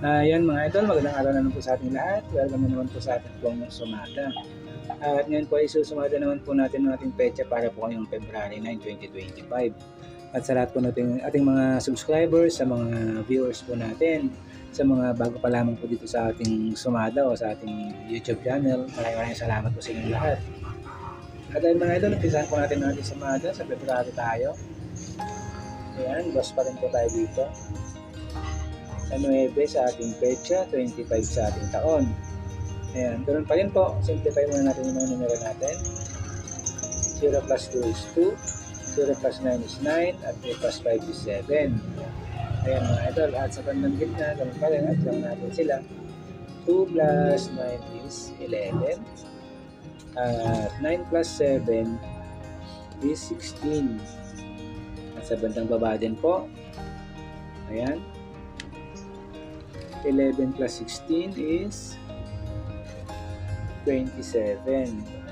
Ah, yan mga idol, magandang araw na naman po sa ating lahat. Welcome na naman po sa ating pong sumada. At ngayon po ay susumada naman po natin ng ating petsa para po ngayong February 9, 2025. At sa lahat po nating ating mga subscribers, sa mga viewers po natin, sa mga bago pa lamang po dito sa ating sumada o sa ating YouTube channel, maraming maraming salamat po sa inyong lahat. At ayun mga idol, umpisahan po natin ang ating sumada sa February tayo. Ayan, boss pa rin po tayo dito sa 9 sa ating pecha, 25 sa ating taon. Ayan, ganun pa rin po. Simplify muna natin yung mga numero natin. 0 plus 2 is 2, 0 plus 9 is 9, at 3 plus 5 is 7. Ayan mga idol, at sa bandang gitna, ganun pa rin, at lang natin sila. 2 plus 9 is 11. At 9 plus 7 is 16. At sa bandang baba din po, ayan, 11 plus 16 is 27.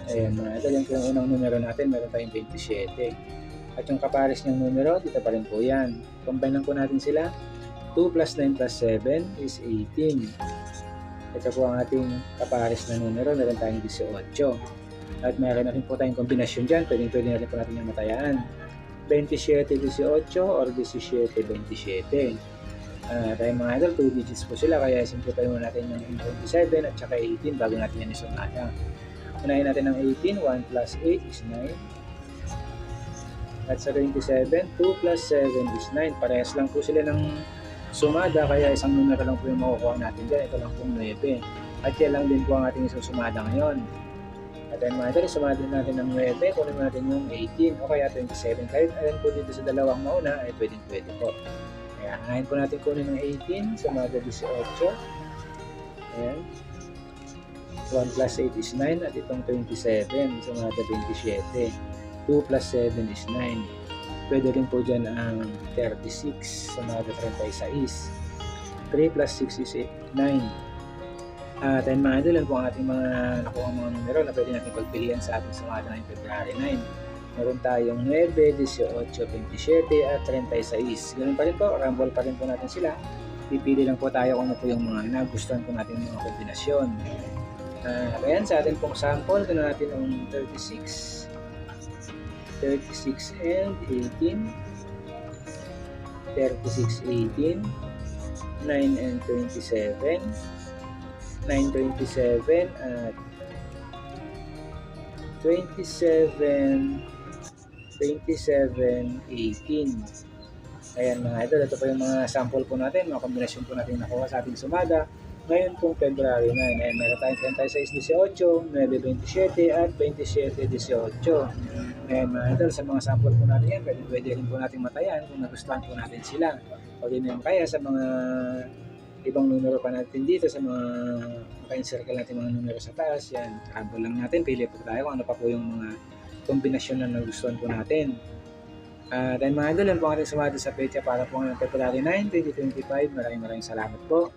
Ayan mga idol, yung unang numero natin, meron tayong 27. At yung kapares niyang numero, dito pa rin po yan. Combine lang po natin sila. 2 plus 9 plus 7 is 18. Ito po ang ating kapares na numero, meron tayong 18. At meron na rin po tayong kombinasyon dyan, pwedeng pwede na rin po natin yung matayaan. 27-18 or 17-27. Uh, tayo mga idol, 2 digits po sila kaya simplify muna natin yung 27 at saka 18 bago natin yan isumada. Unahin natin ang 18, 1 plus 8 is 9. At sa 27, 2 plus 7 is 9. Parehas lang po sila ng sumada kaya isang numero lang po yung makukuha natin dyan. Ito lang pong 9. At yan lang din po ang ating isang sumada ngayon. At then mga idol, sumada natin ng 9, kunin natin yung 18 o kaya 27. Kahit alam po dito sa dalawang mauna ay pwedeng pwede po. Kaya ngayon po natin kunin ng 18, sumada 18. Ayan. 1 plus 8 is 9 at itong 27, sumada 27. 2 plus 7 is 9. Pwede rin po dyan ang 36, sumada 36. 3 plus 6 is 9. At ayun mga idol, po ang ating mga nakuha mga numero na pwede natin pagpilian sa ating sumada ng February 9 meron tayong 9, 18, 27 at 36. Ganun pa rin po, rumble pa rin po natin sila. Pipili lang po tayo kung ano po yung mga nagustuhan po natin mga kombinasyon. Uh, ayan, sa atin pong sample, ganoon natin ang 36, 36 and 18, 36, 18, 9 and 27, 9, 27 at 27, 27, 18. Ayan mga idol, ito po yung mga sample po natin, mga kombinasyon po natin nakuha sa ating sumada. Ngayon pong February 9, ayan, meron tayong 36, 18, 9, 27 at 27, 18. Ayan mga idol, sa mga sample po natin yan, pwede, pwede rin po natin matayan kung nagustuhan po natin sila. O din naman kaya sa mga ibang numero pa natin dito sa mga maka-encircle natin mga numero sa taas, yan, rumble lang natin, pili po tayo kung ano pa po yung mga kombinasyon na nagustuhan po natin. Uh, dahil mga idol, yan po ang ating sumada sa pecha para po ngayong February 9, 2025. Maraming maraming salamat po.